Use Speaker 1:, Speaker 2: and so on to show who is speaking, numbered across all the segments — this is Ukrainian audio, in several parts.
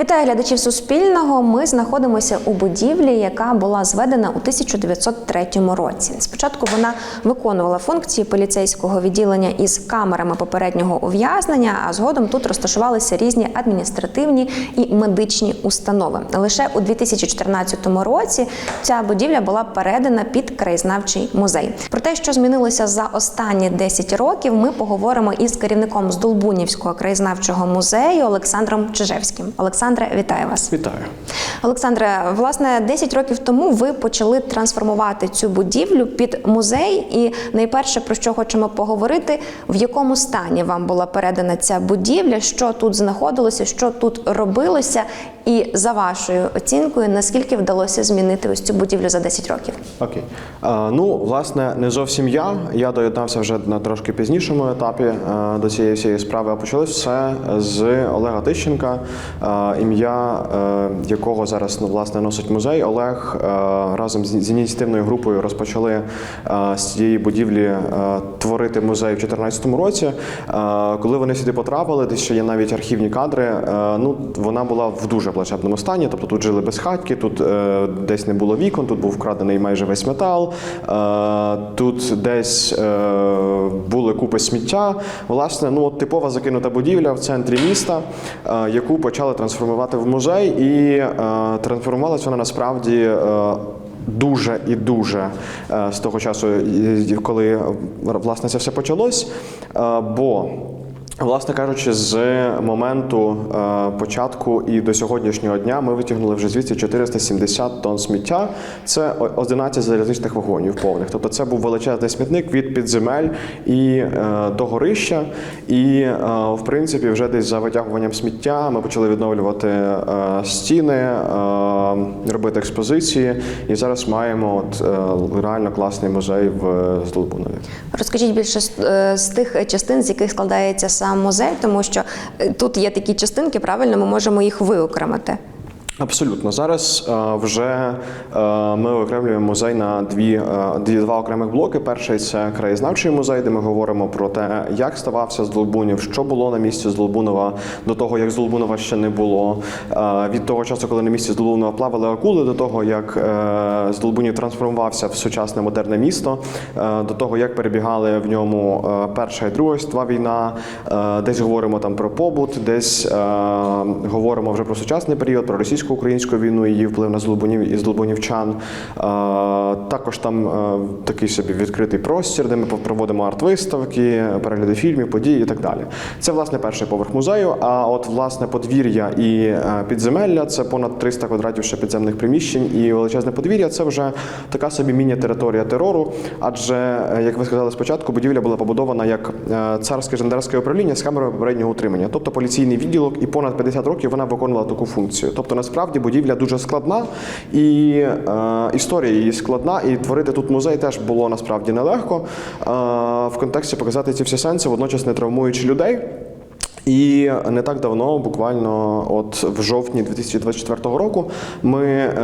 Speaker 1: Вітаю глядачів Суспільного. Ми знаходимося у будівлі, яка була зведена у 1903 році. Спочатку вона виконувала функції поліцейського відділення із камерами попереднього ув'язнення, а згодом тут розташувалися різні адміністративні і медичні установи. Лише у 2014 році ця будівля була передана під краєзнавчий музей. Про те, що змінилося за останні 10 років, ми поговоримо із керівником Здолбунівського краєзнавчого музею Олександром Чижевським. Олександре, вітаю вас.
Speaker 2: Вітаю.
Speaker 1: Олександре, власне, 10 років тому ви почали трансформувати цю будівлю під музей. І найперше про що хочемо поговорити, в якому стані вам була передана ця будівля, що тут знаходилося, що тут робилося, і за вашою оцінкою, наскільки вдалося змінити ось цю будівлю за 10 років?
Speaker 2: Окей. Е, ну, власне, не зовсім я. Я доєднався вже на трошки пізнішому етапі е, до цієї всієї справи. А почалось все з Олега Тищенка, е, ім'я е, якого зараз ну, власне носить музей. Олег е, разом з, ініціативною групою розпочали е, з цієї будівлі е, творити музей в 2014 році. Е, коли вони сюди потрапили, десь ще є навіть архівні кадри. е, ну, вона була в дуже плачевному стані. Тобто тут жили безхатьки, тут е, десь не було вікон, тут був вкрадений майже весь метал. Е, тут десь е, були купи сміття. Власне, ну от типова закинута будівля в центрі міста, е, яку почали трансформувати в музей, і е, трансформувалася вона насправді. Е, Дуже і дуже е, з того часу, коли власне це все почалось. Е, Бо Власне кажучи, з моменту е, початку і до сьогоднішнього дня ми витягнули вже звідси 470 тонн сміття. Це о- 11 залізничних вагонів повних. Тобто це був величезний смітник від підземель і е, до горища. І е, в принципі, вже десь за витягуванням сміття ми почали відновлювати стіни, робити експозиції. І зараз маємо от, реально класний музей в Здолбунові.
Speaker 1: Розкажіть більше з тих частин, з яких складається сам музей, тому що е, тут є такі частинки, правильно, ми можемо їх виокремити.
Speaker 2: Абсолютно зараз е, вже е, ми окремлюємо музей на дві, е, дві два окремих блоки. Перший це краєзнавчий музей, де ми говоримо про те, як ставався Здолбунів, що було на місці Здолбунова до того, як Здолбунова ще не було. Е, від того часу, коли на місці Здолбунова плавали акули, до того як е, Здолбунів трансформувався в сучасне модерне місто, е, до того як перебігали в ньому Перша і Друга світова війна. Е, десь говоримо там про побут, десь е, говоримо вже про сучасний період, про російсько-українську війну, її вплив на злобунів і злобунівчан. Також там такий собі відкритий простір, де ми проводимо арт-виставки, перегляди фільмів, подій і так далі. Це власне перший поверх музею. А от власне подвір'я і е, підземелля це понад 300 квадратів ще підземних приміщень і величезне подвір'я. Це вже така собі міні-територія терору. Адже, е, як ви сказали спочатку, будівля була побудована як е, царське жандарське управління з камерою попереднього утримання, тобто поліційний відділок, і понад 50 років вона виконувала таку функцію. Тобто, насправді будівля дуже складна, і е, історія її складна, і творити тут музей теж було насправді нелегко е, в контексті показати ці всі сенси, водночас не травмуючи людей. І не так давно, буквально от в жовтні 2024 року, ми е,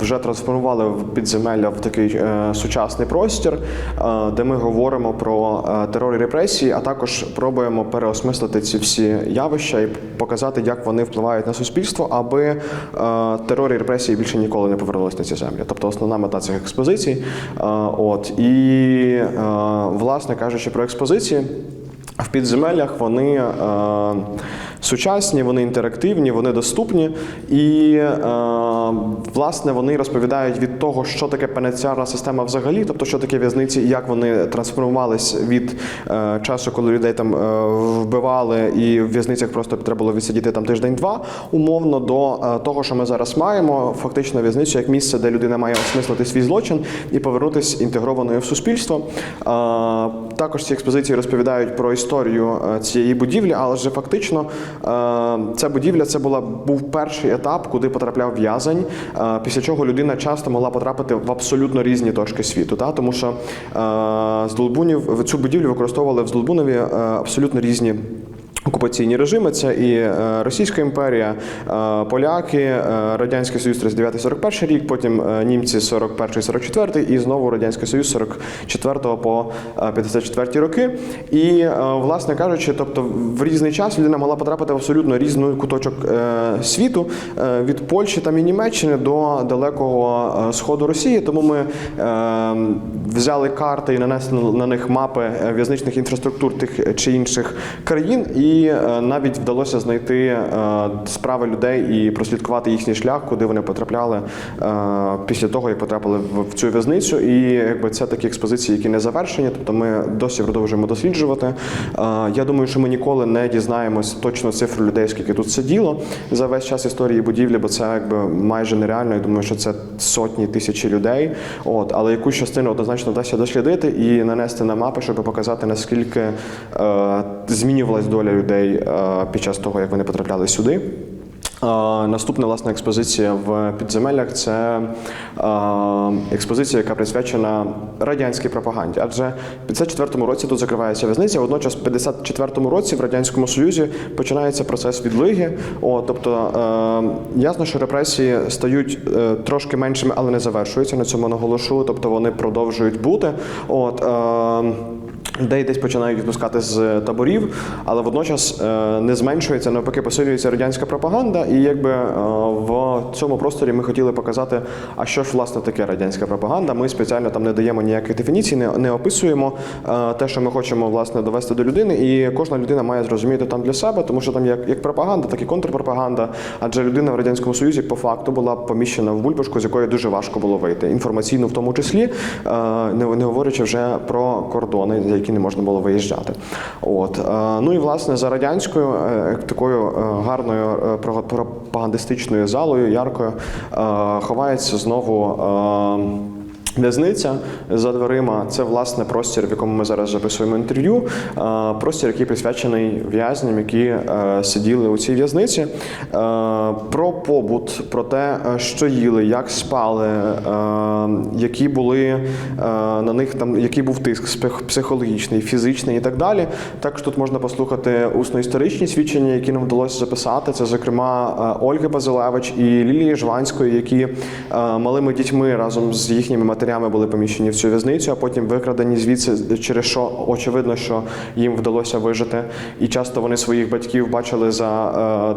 Speaker 2: вже трансформували підземелля в такий е, сучасний простір, е, де ми говоримо про е, терор і репресії, а також пробуємо переосмислити ці всі явища і показати, як вони впливають на суспільство, аби е, терор і репресії більше ніколи не повернулися на ці землі. Тобто основна мета цих експозицій. Е, от і е, власне кажучи про експозиції. В підземеллях вони е, сучасні, вони інтерактивні, вони доступні, і е, власне вони розповідають від того, що таке пенітенціарна система взагалі, тобто що таке в'язниці, і як вони трансформувались від е, часу, коли людей там е, вбивали, і в в'язницях просто треба було відсидіти там тиждень-два, умовно до е, того, що ми зараз маємо, фактично в'язницю як місце, де людина має осмислити свій злочин і повернутися інтегрованою в суспільство. Е, також ці експозиції розповідають про історію е, цієї будівлі, але вже фактично е, ця будівля це була був перший етап, куди потрапляв в'язень, е, після чого людина часто могла потрапити в абсолютно різні точки світу. Та? Тому що з Долбунів цю будівлю використовували в Здолбунові абсолютно різні. Окупаційні режими це і е, Російська імперія, е, поляки, е, Радянський Союз 39-41 рік, потім німці 41-44 і знову Радянський Союз 44 по е, 54 роки. І, власне кажучи, тобто в різний час людина могла потрапити в абсолютно різний куточок світу від Польщі там і Німеччини до далекого сходу Росії. Тому ми взяли карти і нанесли на них мапи в'язничних інфраструктур тих чи інших країн, і е, навіть вдалося знайти е, справи людей і прослідкувати їхній шлях, куди вони потрапляли е, після того, як потрапили в, цю в'язницю. І якби це такі експозиції, які не завершені. Тобто ми досі продовжуємо досліджувати. Я думаю, що ми ніколи не дізнаємось точно цифру людей, скільки тут сиділо за весь час історії будівлі, бо це якби майже нереально. Я думаю, що це сотні тисячі людей. От, але якусь частину однозначно вдасться дослідити і нанести на мапи, щоб показати наскільки змінювалась доля людей е, під час того, як вони потрапляли сюди. Е, Наступна власна експозиція в підземеллях це е, експозиція, яка присвячена радянській пропаганді. Адже в 54-му році тут закривається в'язниця. Водночас, в 54-му році в радянському союзі починається процес відлиги. О, тобто ясно, що репресії стають трошки меншими, але не завершуються. На цьому наголошу. Тобто вони продовжують бути. От е, Людей десь починають відпускати з таборів, але водночас е, не зменшується, навпаки, посилюється радянська пропаганда. І якби е, в цьому просторі ми хотіли показати, а що ж власне таке радянська пропаганда. Ми спеціально там не даємо ніяких дефініцій, не, не описуємо е, те, що ми хочемо власне довести до людини. І кожна людина має зрозуміти там для себе, тому що там як, як пропаганда, так і контрпропаганда. Адже людина в радянському союзі по факту була поміщена в бульбашку, з якої дуже важко було вийти. Інформаційно в тому числі, е, не, не говорячи вже про кордони, за які не можна було виїжджати. От е, ну і власне за радянською е, такою е, гарною пропагандистичною залою, яркою, ховається знову. В'язниця за дверима це власне простір, в якому ми зараз записуємо інтерв'ю. Е, Простір, який присвячений в'язням, які е, сиділи у цій в'язниці. Е, Про побут, про те, що їли, як спали, які були на них там, який був тиск психологічний, фізичний і так далі. Також тут можна послухати усно-історичні свідчення, які нам вдалося записати. Це, зокрема, Ольги Базилевич і Лілії Жванської, які малими дітьми разом з їхніми матерями були поміщені в цю в'язницю, а потім викрадені звідси, через що очевидно, що їм вдалося вижити. І часто вони своїх батьків бачили за е,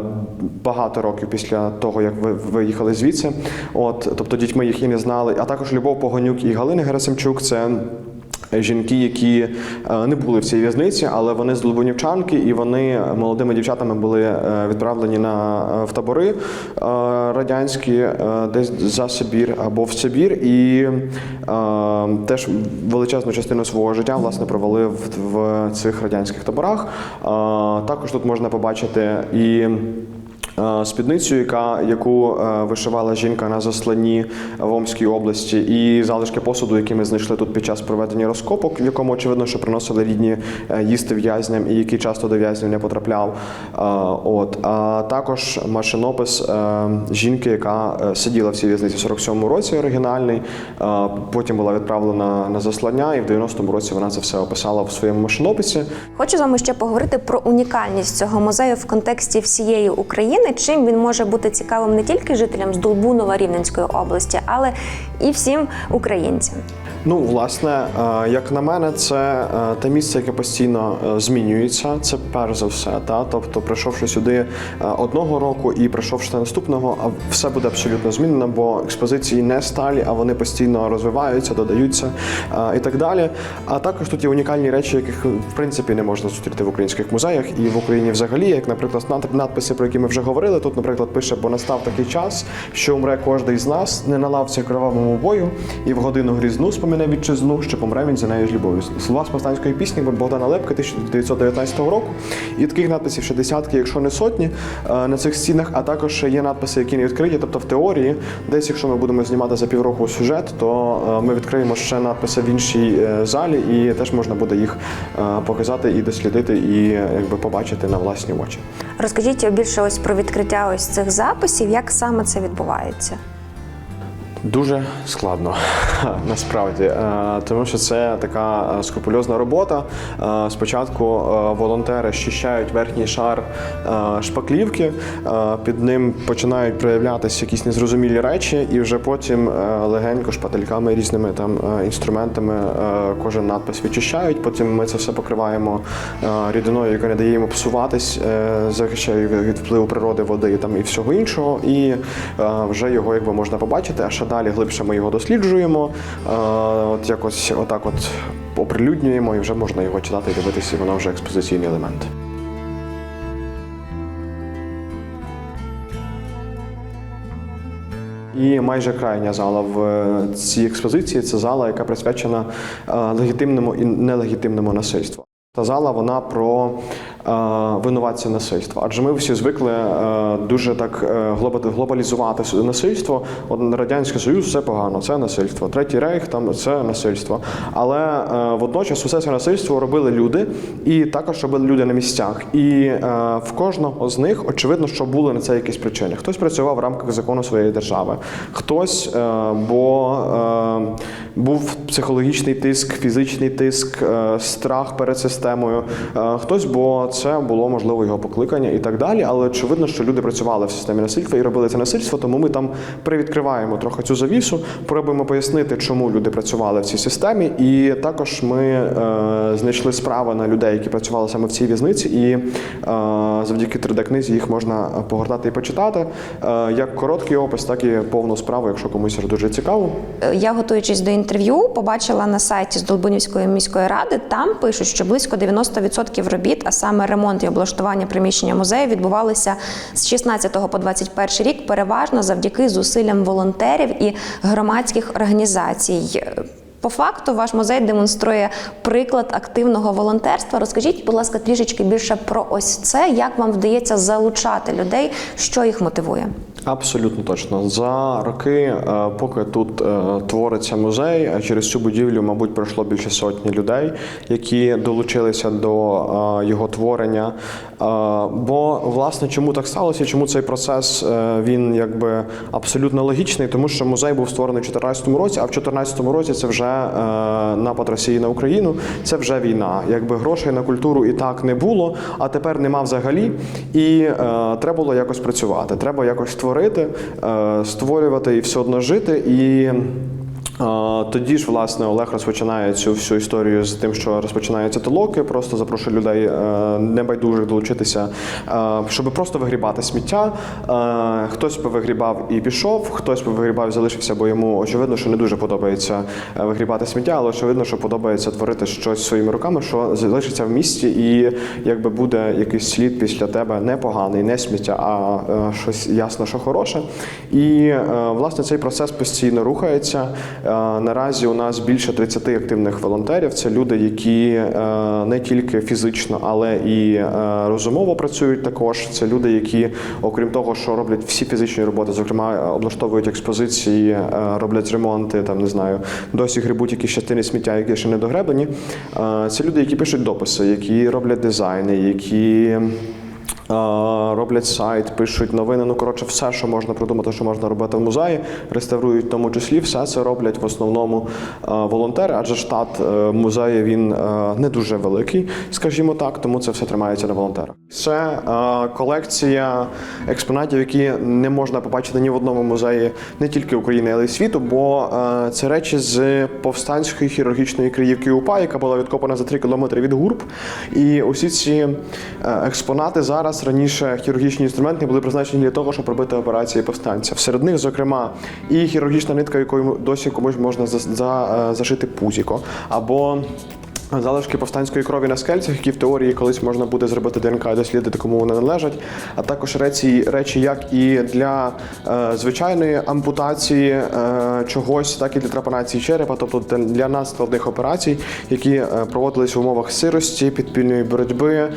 Speaker 2: багато років після того, як ви виїхали звідси. От, тобто дітьми їх і не знали. А також Любов Погонюк і Галина Герасимчук це. Жінки, які е, не були в цій в'язниці, але вони з Лубонівчанки, і вони молодими дівчатами були е, відправлені на е, в табори е, радянські, е, десь за Сибір або в Сибір, і е, теж величезну частину свого життя власне провели в, в цих радянських таборах. Е, Також тут можна побачити і. Е, Спідницю, яка, яку е, вишивала жінка на засланні в Омській області, і залишки посуду, які ми знайшли тут під час проведення розкопок, в якому очевидно, що приносили рідні е, їсти в'язням, і який часто до в'язнів не потрапляв. От а також машинопис жінки, яка сиділа в цій в'язниці в 47-му році, оригінальний. Потім була відправлена на заслання, і в 90-му році вона це все описала в своєму машинописі.
Speaker 1: Хочу з вами ще поговорити про унікальність цього музею в контексті всієї України. Чим він може бути цікавим не тільки жителям з Долбунова Рівненської області, але і всім українцям.
Speaker 2: Ну, власне, е, як на мене, це е, те місце, яке постійно е, змінюється. Це перш за все. Та? Тобто, прийшовши сюди одного року і прийшовши наступного, все буде абсолютно змінено, бо експозиції не сталі, а вони постійно розвиваються, додаються і так далі. А також тут є унікальні речі, яких в принципі не можна зустріти в українських музеях і в Україні взагалі, як, наприклад, над- надписи, про які ми вже говорили. Тут, наприклад, пише, бо настав такий час, що умре кожний з нас, не на лавці кровавому бою, і в годину грізну спомине вітчизну, що помре він за нею з любов'ю. Слова з повстанської пісні Богдана Лепка 1919 року. І таких надписів ще десятки, якщо не сотні, е, на цих стінах, а також є надписи, які не відкриті. Тобто в теорії, десь, якщо ми будемо знімати за півроку сюжет, то е, ми відкриємо ще надписи в іншій е, залі, і теж можна буде їх показати і дослідити, і якби побачити на власні очі.
Speaker 1: Розкажіть більше ось про відкриття ось цих записів, як саме це відбувається.
Speaker 2: Дуже складно насправді, Е, тому що це така е, скрупульозна робота. Е, Спочатку волонтери щищають верхній шар шпаклівки, під ним починають проявлятися якісь незрозумілі речі, і вже потім легенько шпательками різними там інструментами кожен надпис відчищають. Потім ми це все покриваємо рідиною, яка не дає йому псуватись, захищає від впливу природи, води там і всього іншого. І вже його якби можна побачити. А ще далі глибше ми його досліджуємо. е, От якось отак, от оприлюднюємо, і вже можна його читати і дивитися, і воно вже експозиційний елемент. І майже крайня зала в е, цій експозиції це зала, яка присвячена е, легітимному і нелегітимному насильству. Та зала вона про винуватця насильства. Адже ми всі звикли е, дуже так е, глобалізувати насильство. От Радянський Союз все погано, це насильство. Третій рейх там це насильство. Але е, водночас усе це насильство робили люди, і також робили люди на місцях. І е, в кожного з них очевидно, що були на це якісь причини. Хтось працював в рамках закону своєї держави, хтось, е, бо е, був психологічний тиск, фізичний тиск, е, страх перед системою. Е, Хтось, бо це було можливо його покликання і так далі. Але очевидно, що люди працювали в системі насильства і робили це насильство, тому ми там привідкриваємо трохи цю завісу, пробуємо пояснити, чому люди працювали в цій системі. І також ми е, знайшли справи на людей, які працювали саме в цій в'язниці, і е, завдяки 3D-книзі їх можна почитати і почитати. Е, як короткий опис, так і повну справу, якщо комусь дуже цікаво.
Speaker 1: Я, готуючись до інтерв'ю, побачила на сайті з Долбунівської міської ради. Там пишуть, що близько 90% робіт, а саме ремонт і облаштування приміщення музею, відбувалися з 16 по 21 рік, переважно завдяки зусиллям волонтерів і громадських організацій. По факту, ваш музей демонструє приклад активного волонтерства. Розкажіть, будь ласка, трішечки більше про ось це, як вам вдається залучати людей, що їх мотивує.
Speaker 2: Абсолютно точно. За роки, е, поки тут е, твориться музей, е, через цю будівлю, мабуть, пройшло більше сотні людей, які долучилися до його творення. Бо, власне, чому так сталося? Чому цей процес е, він якби абсолютно логічний? Тому що музей був створений у 2014 році, а в 2014 році це вже е, напад Росії на Україну, це вже війна. Якби грошей на культуру і так не було, а тепер нема взагалі. І е, треба було якось працювати. Треба якось творити, е, створювати і все одно жити. І тоді ж, власне, Олег розпочинає цю всю історію з тим, що розпочинаються толоки, просто запрошує людей е, небайдужих долучитися, е, щоб просто вигрібати сміття. Е, Хтось повигрібав і пішов, хтось повигрібав і залишився, бо йому очевидно, що не дуже подобається вигрібати сміття, але очевидно, що подобається творити щось своїми руками, що залишиться в місті, і якби буде якийсь слід після тебе не поганий, не сміття, а щось ясно, що хороше. І власне цей процес постійно рухається. Наразі у нас більше 30 активних волонтерів. Це люди, які е, не тільки фізично, але і е, розумово працюють також. Це люди, які, окрім того, що роблять всі фізичні роботи, зокрема е, облаштовують експозиції, роблять ремонти, там не знаю, досі грибуть якісь частини сміття, які ще не догреблені. Це люди, які пишуть дописи, які роблять дизайни, які. Роблять сайт, пишуть новини. Ну коротше, все, що можна придумати, що можна робити в музеї, реставрують в тому числі. Все це роблять в основному волонтери, адже штат е, музею він е, не дуже великий, скажімо так, тому це все тримається на волонтерах. Це колекція експонатів, які не можна побачити ні в одному музеї, не тільки України, але й світу, бо е, це речі з повстанської хірургічної криївки УПА, яка була відкопана за 3 кілометри від гурб. І усі ці експонати зараз раніше хірургічні інструменти були призначені для того, щоб робити операції повстанця. Серед них, зокрема, і хірургічна нитка, якою досі комусь можна за, за, е, зашити пузіко, або Залишки повстанської крові на скельцях, які в теорії колись можна буде зробити ДНК дослідити, кому вони належать, а також речі, речі як і для е, звичайної ампутації е, чогось, так і для трапанації черепа, тобто для- для надскладних операцій, які е, проводились в умовах сирості, підпільної боротьби, е,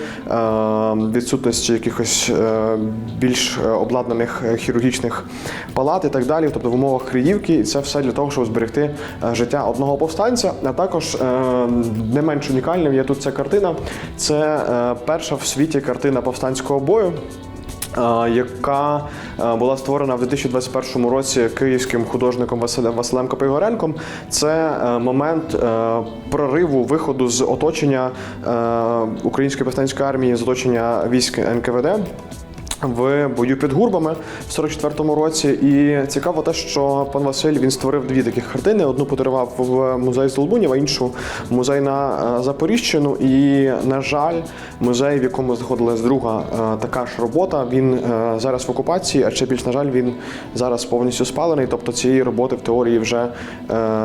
Speaker 2: відсутності якихось е, більш е, обладнаних е, хірургічних палат і так далі, тобто в умовах криївки, і це все для того, щоб зберегти життя одного повстанця, а також не менш унікальним є тут ця картина. Це е, перша в світі картина повстанського бою. е, яка е, була створена в 2021 році київським художником Василем Копигоренком. Це момент прориву виходу з оточення української повстанської армії, з оточення військ НКВД в бою під гурбами в 44-му році. І цікаво те, що пан Василь він створив дві таких картини: одну подарував в музей Здолбунів, а іншу музей на е, Запоріжчину. І, на жаль, музей, в якому знаходилась друга е, така ж робота, він е, зараз в окупації, а ще більш, на жаль, він зараз повністю спалений. Тобто цієї роботи в теорії вже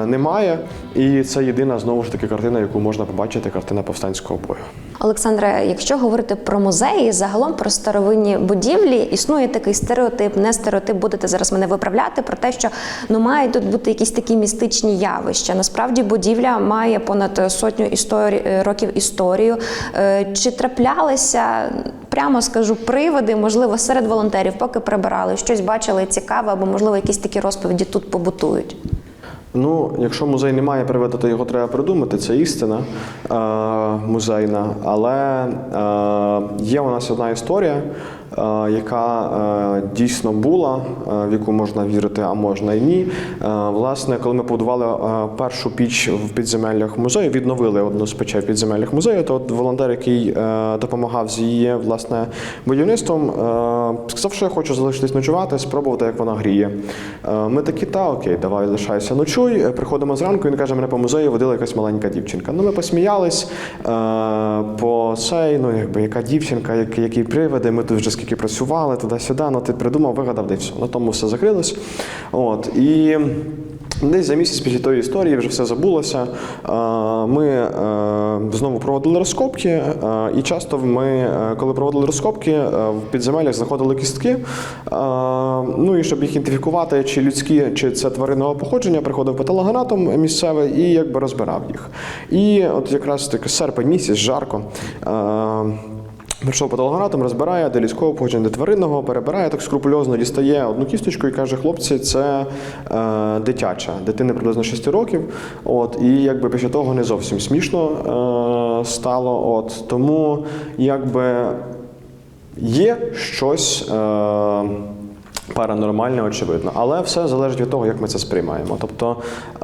Speaker 2: немає. І це єдина знову ж таки картина, яку можна побачити, картина повстанського бою.
Speaker 1: Олександре, якщо говорити про музеї, загалом про старовинні будівлі, існує такий стереотип, не стереотип, будете зараз мене виправляти про те, що ну мають тут бути якісь такі містичні явища. Насправді будівля має понад сотню історій років історію. Е, Чи траплялися, прямо скажу, приводи, можливо, серед волонтерів, поки прибирали, щось бачили цікаве, або можливо якісь такі розповіді тут побутують.
Speaker 2: Ну, якщо музей не має приводу, то його треба придумати. Це істина е, музейна. Але е, є у нас одна історія, е, яка е, дійсно була, е, в яку можна вірити, а можна і ні. Е, власне, коли ми побудували е, першу піч в підземеллях музею, відновили одну з печей в підземеллях музею, то от волонтер, який е, допомагав з її власне будівництвом, е, сказав, що я хочу залишитись ночувати, спробувати, як вона гріє. Е, Ми такі, та окей, давай лишайся ночуй. Е, Приходимо зранку, він каже, мене по музею водила якась маленька дівчинка. Ну, ми посміялись е, по цей, ну якби яка дівчинка, які привиди, ми тут вже скільки працювали, туди-сюди, ну ти придумав, вигадав, де все. На тому все закрилось. От, і Десь за місяць після тої історії вже все забулося. Е, Ми е, знову проводили розкопки, е, і часто ми, коли проводили розкопки, в підземеллях знаходили кістки. Ну і щоб їх ідентифікувати, чи людські, чи це тваринного походження, приходив патологоанатом місцевий і якби розбирав їх. І от якраз таки серпень місяць, жарко. Прийшов патологоанатом, розбирає, де людського походження, де тваринного, перебирає так скрупульозно, дістає одну кісточку і каже: хлопці, це е, дитяча, дитина приблизно 6 років. От, і якби після того не зовсім смішно е, стало. От, тому якби є щось. Е, Паранормальне, очевидно, але все залежить від того, як ми це сприймаємо. Тобто е,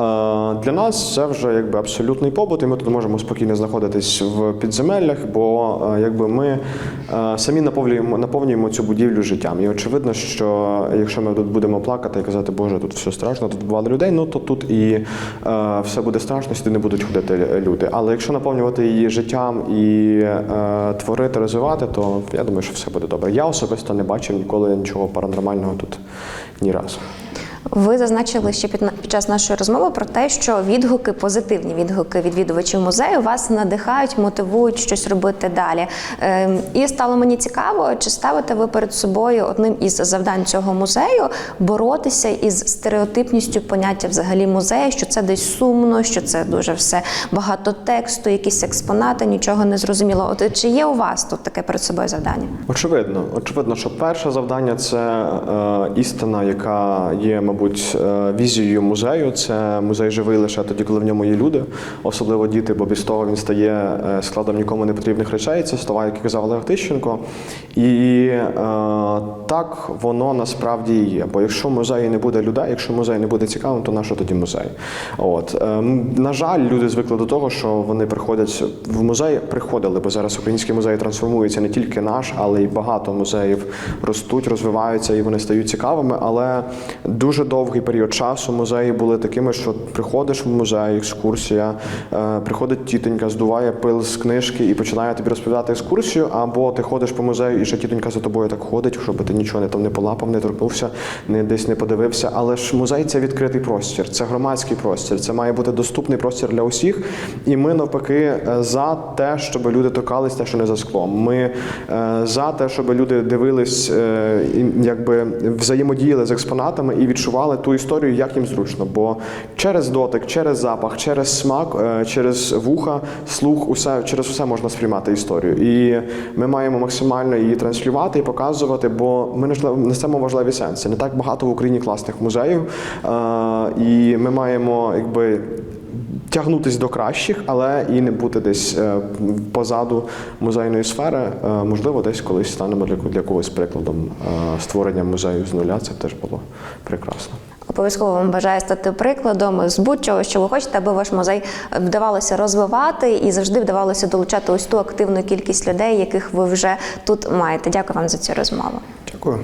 Speaker 2: для нас це вже якби абсолютний побут, і ми тут можемо спокійно знаходитись в підземеллях, бо е, якби ми е, самі наповнюємо, наповнюємо цю будівлю життям. І очевидно, що якщо ми тут будемо плакати і казати, Боже, тут все страшно, тут бували людей, ну то тут і все буде страшно, сюди не будуть ходити люди. Але якщо наповнювати її життям і творити, розвивати, то я думаю, що все буде добре. Я особисто не бачив ніколи нічого паранормального тут ні разу.
Speaker 1: Ви зазначили ще під, під час нашої розмови про те, що відгуки, позитивні відгуки відвідувачів музею вас надихають, мотивують щось робити далі. Ем, і стало мені цікаво, чи ставите ви перед собою одним із завдань цього музею боротися із стереотипністю поняття взагалі музею, що це десь сумно, що це дуже все багато тексту, якісь експонати, нічого не зрозуміло. От чи є у вас тут таке перед собою завдання?
Speaker 2: Очевидно, очевидно, що перше завдання це е, істина, яка є, мабуть, е, візією музею. Це музей живий лише тоді, коли в ньому є люди, особливо діти, бо без того він стає е, складом нікому не потрібних речей. Це слова, які казав Олег Тищенко. І е, так воно насправді є. Бо якщо в музеї не буде людей, якщо музей не буде цікавим, то на що тоді музей? От на жаль, люди звикли до того, що вони приходять в музей, приходили, бо зараз українські музеї трансформуються не тільки наш, але й багато музеїв ростуть, розвиваються і вони стають цікавими. Але дуже довгий період часу музеї були такими, що приходиш в музей, екскурсія, е, приходить тітонька, здуває пил з книжки і починає тобі розповідати екскурсію, або ти ходиш по музею, і ще тітонька за тобою так ходить, щоб ти нічого не там не полапав, не торкнувся, не десь не подивився. Але ж музей це відкритий простір, це громадський простір, це має бути доступний простір для усіх. І ми навпаки е, за те, щоб люди торкались те, що не за склом. Ми е, за те, щоб люди дивились, якби взаємодіяли з експонатами і відчували ту історію, як їм зручно. Бо через дотик, через запах, через смак, е, через вуха, слух, усе через усе можна сприймати історію. І ми маємо максимально її транслювати і показувати, бо ми несемо важливі сенси. Не так багато в Україні класних музеїв, е, і ми маємо якби тягнутись до кращих, але і не бути десь е, позаду музейної сфери. Е, Можливо, десь колись станемо для, для когось прикладом е, створення музею з нуля. Це теж було прекрасно.
Speaker 1: Обов'язково вам бажаю стати прикладом з будь-чого, що ви хочете, аби ваш музей вдавалося розвивати і завжди вдавалося долучати ось ту активну кількість людей, яких ви вже тут маєте. Дякую вам за цю розмову.
Speaker 2: Дякую.